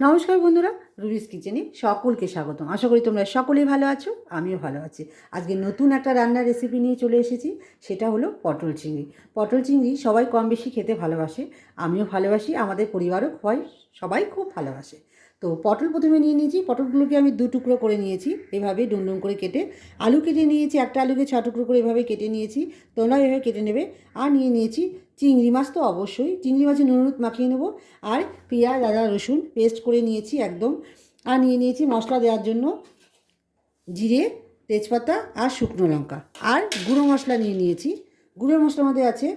নমস্কার বন্ধুরা রুবিস কিচেনে সকলকে স্বাগতম। আশা করি তোমরা সকলেই ভালো আছো, আমিও ভালো আছি। আজকে নতুন একটা রান্নার রেসিপি নিয়ে চলে এসেছি, সেটা হলো পটল চিংড়ি। পটল চিংড়ি সবাই কম বেশি খেতে ভালোবাসে, আমিও ভালোবাসি, আমাদের পরিবারও সবাই সবাই খুব ভালোবাসে। তো পটল প্রথমে নিয়ে নিয়েছি, পটলগুলোকে আমি দু টুকরো করে নিয়েছি, এভাবে ডুমডুম করে কেটে। আলু কেটে নিয়েছি, একটা আলুকে ছ টুকরো করে এভাবে কেটে নিয়েছি তোমরা এভাবে কেটে নেবে। আর নিয়ে নিয়েছি চিংড়ি মাছ তো অবশ্যই, চিংড়ি মাছে নুন হলুদ মাখিয়ে নেব। আর পেঁয়াজ, আদা, রসুন পেস্ট করে নিয়েছি একদম। আর নিয়ে নিয়েছি মশলা দেওয়ার জন্য জিরে, তেজপাতা আর শুকনো লঙ্কা। আর গুঁড়ো মশলা নিয়ে নিয়েছি। গুঁড়ো মশলার মধ্যে আছে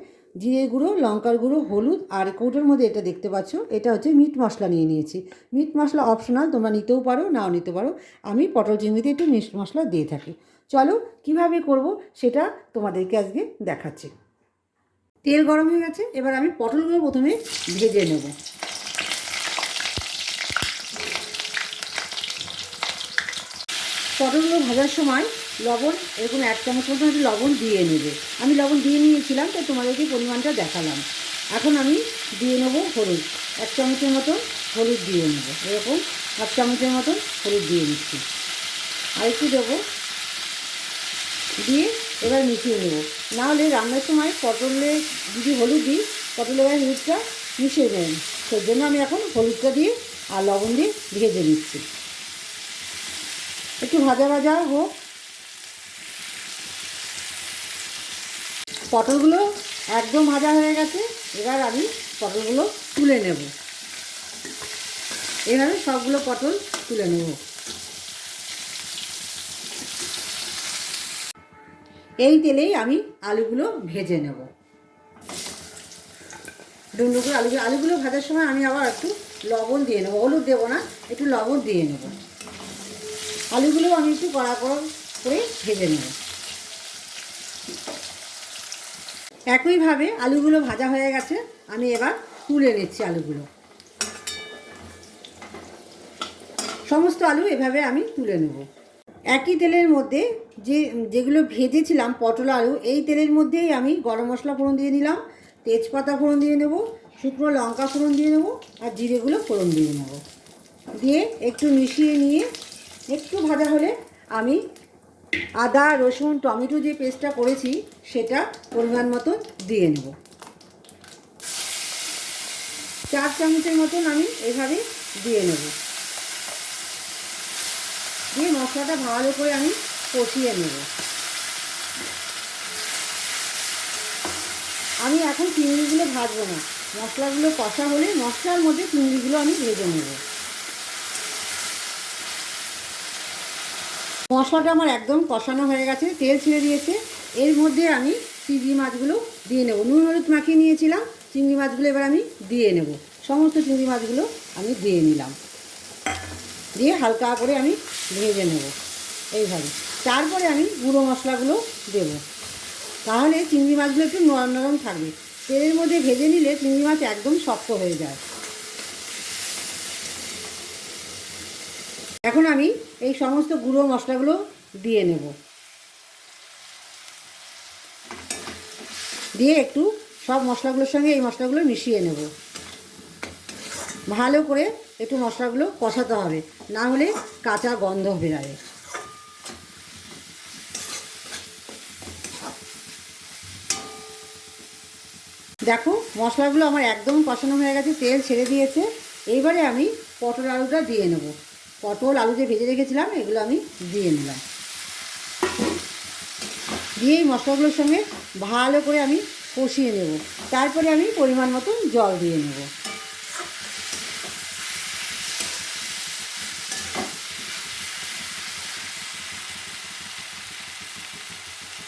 জিরে গুঁড়ো, লঙ্কার গুঁড়ো, হলুদ আর কৌটোর মধ্যে এটা দেখতে পাচ্ছ, এটা হচ্ছে মিট মশলা নিয়ে নিয়েছি। মিট মশলা অপশনাল তোমরা নিতেও পারো, নাও নিতে পারো। আমি পটল চিংড়িতে একটু মিট মশলা দিয়ে থাকি। চলো, কীভাবে করব সেটা তোমাদেরকে আজকে দেখাচ্ছি। তেল গরম হয়ে গেছে, এবার আমি পটলগুলো প্রথমে ভেজে নেব। পটলগুলো ভাজার সময় লবণ এরকম এক চামচ মতো লবণ দিয়ে নেবে। আমি লবণ দিয়ে নিয়েছিলাম, তো তোমাদেরকে পরিমাণটা দেখালাম। এখন আমি দিয়ে নেব হলুদ। এক চামচের মতন হলুদ দিয়ে নেব। এরকম হাফ চামচের মতন হলুদ দিয়ে নিচ্ছি। আর একটু দেবো। দিয়ে এবার মিশিয়ে নেব। নাহলে রান্নার সময় পটলে যদি হলুদ দিই, পটলের গায়ে হলুদটা মিশিয়ে নেবেন সেই জন্য আমি এখন হলুদটা দিয়ে আর লবণ দিয়ে ভেজে নিচ্ছি। একটু ভাজা ভাজা হোক। পটলগুলো একদম ভাজা হয়ে গেছে। এবার আমি পটলগুলো তুলে নেব। এভাবে সবগুলো পটল তুলে নেব। এই তেলেই আমি আলুগুলো ভেজে নেব। ডুমডুম করে আলুগুলো আলুগুলো ভাজার সময় আমি আবার একটু লবণ দিয়ে নেব। হলুদ দেবো না, একটু লবণ দিয়ে নেব। আলুগুলো আমি একটু কড়া কড়া করে ভেজে নেব। একইভাবে আলুগুলো ভাজা হয়ে গেছে, আমি এবার তুলে নিচ্ছি আলুগুলো। সমস্ত আলু এভাবে আমি তুলে নেব। একই তেলের মধ্যে যে, যেগুলো ভেজেছিলাম পটল আলু, এই তেলের মধ্যেই আমি গরম মশলা ফোড়ন দিয়ে নিলাম, তেজপাতা ফোড়ন দিয়ে নেব, শুকনো লঙ্কা ফোড়ন দিয়ে নেব, আর জিরেগুলো ফোড়ন দিয়ে নেব। দিয়ে একটু মিশিয়ে নিয়ে একটু ভাজা হলে আমি আদা, রসুন, টমেটো যে পেস্টটা করেছি, সেটা পরিমাণ মতন দিয়ে নেব। চার চামচের মতন আমি এভাবে দিয়ে নেব। দিয়ে মশলাটা ভালো করে আমি কষিয়ে নেব। আমি এখন চিংড়িগুলো ভাজবো না। মশলাগুলো কষা হলে মশলার মধ্যে চিংড়িগুলো আমি ভেজে নেব। মশলাটা আমার একদম কষানো হয়ে গেছে, তেল ছেড়ে দিয়েছে। এর মধ্যে আমি চিংড়ি মাছগুলো দিয়ে নেব। নুন হলুদ মাখিয়ে নিয়েছিলাম, চিংড়ি মাছগুলো এবার আমি দিয়ে নেব। সমস্ত চিংড়ি মাছগুলো আমি দিয়ে নিলাম। দিয়ে হালকা করে আমি ভেজে নেব। এইভাবে। তারপরে আমি গুঁড়ো মশলাগুলো দেব। তাহলে চিংড়ি মাছগুলো একটু নরম নরম থাকবে। তেলের মধ্যে ভেজে নিলে চিংড়ি মাছ একদম শক্ত হয়ে যায়। এখন আমি এই সমস্ত গুঁড়ো মশলাগুলো দিয়ে নেব। দিয়ে একটু সব মশলাগুলোর সঙ্গে এই মশলাগুলো মিশিয়ে নেব। ভালো করে একটু মশলাগুলো কষাতে হবে, না হলে কাঁচা গন্ধ বেরাবে দেখো মশলাগুলো আমার একদম কষানো হয়ে গেছে, তেল ছেড়ে দিয়েছে। এইবারে আমি পটল আলুটা দিয়ে নেব। পটল, আলু যে ভেজে রেখেছিলাম, এগুলো আমি দিয়ে নিলাম। দিয়ে এই মশলাগুলোর সঙ্গে ভালো করে আমি কষিয়ে নেব। তারপরে আমি পরিমাণ মতন জল দিয়ে নেব।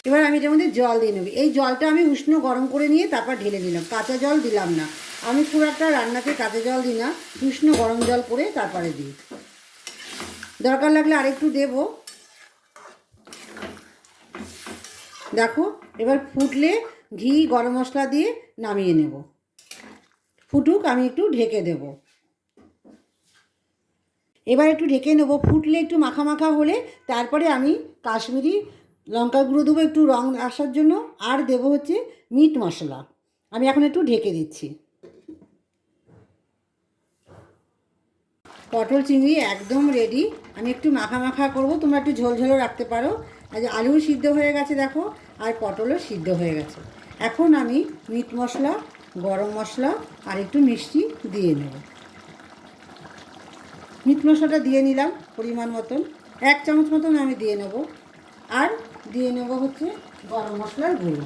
এবার আমি এটার মধ্যে জল দিয়ে নেব। এই জলটা আমি উষ্ণ গরম করে নিয়ে তারপর ঢেলে দিলাম। কাঁচা জল দিলাম না। আমি একটা রান্নাতে কাঁচা জল দিই না, উষ্ণ গরম জল করে তারপরে দিই। দরকার লাগলে আরেকটু দেব। দেখো, এবার ফুটলে ঘি, গরম মশলা দিয়ে নামিয়ে নেব। ফুটুক, আমি একটু ঢেকে দেব। এবার একটু ঢেকে নেব। ফুটলে একটু মাখা মাখা হলে তারপরে আমি কাশ্মীরি লঙ্কা গুঁড়ো দেবো। একটু রং আসার জন্য। আর দেব হচ্ছে মিট মশলা। আমি এখন একটু ঢেকে দিচ্ছি। পটল চিংড়ি একদম রেডি আমি একটু মাখা মাখা করব, তোমরা একটু ঝোলঝোলও রাখতে পারো। আর যে আলুও সিদ্ধ হয়ে গেছে দেখো, আর পটলও সিদ্ধ হয়ে গেছে। এখন আমি মিট মশলা, গরম মশলা আর একটু মিষ্টি দিয়ে নেব। মিট মশলাটা দিয়ে নিলাম পরিমাণ মতন। এক চামচ মতন আমি দিয়ে নেব। আর দিয়ে নেব হচ্ছে গরম মশলার গুঁড়ো।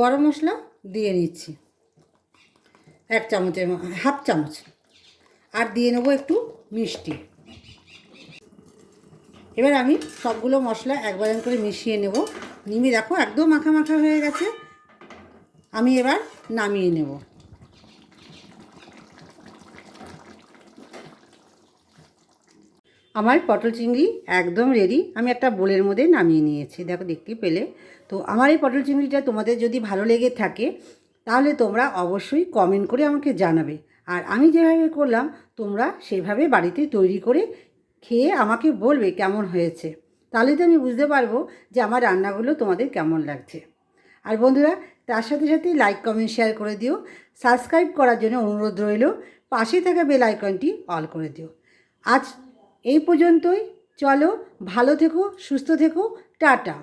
গরম মশলা দিয়ে নিচ্ছি। এক চামচের হাফ চামচ। আর দিয়ে নেব একটু মিষ্টি। এবার আমি সবগুলো মশলা একবার করে মিশিয়ে নেব। নিমে দেখো একদম মাখা মাখা হয়ে গেছে। আমি এবার নামিয়ে নেব। আমার পটল চিংড়ি একদম রেডি আমি একটা বোলের মধ্যে নামিয়ে নিয়েছি। দেখো দেখতে পেলে। তো আমার এই পটল চিংড়িটা তোমাদের যদি ভালো লেগে থাকে তাহলে তোমরা অবশ্যই কমেন্ট করে আমাকে জানাবে। আর আমি যেভাবে করলাম, তোমরা সেভাবে বাড়িতে তৈরি করে খেয়ে আমাকে বলবে কেমন হয়েছে। তাহলে তো আমি বুঝতে পারব যে আমার রান্নাগুলো তোমাদের কেমন লাগছে। আর বন্ধুরা, তার সাথে সাথে লাইক কমেন্ট শেয়ার করে দিও। সাবস্ক্রাইব করার জন্য অনুরোধ রইল। পাশে থাকা বেল আইকনটি অল করে দিও। আজ এই পর্যন্তই। চলো ভালো থেকো, সুস্থ থেকো। টাটা।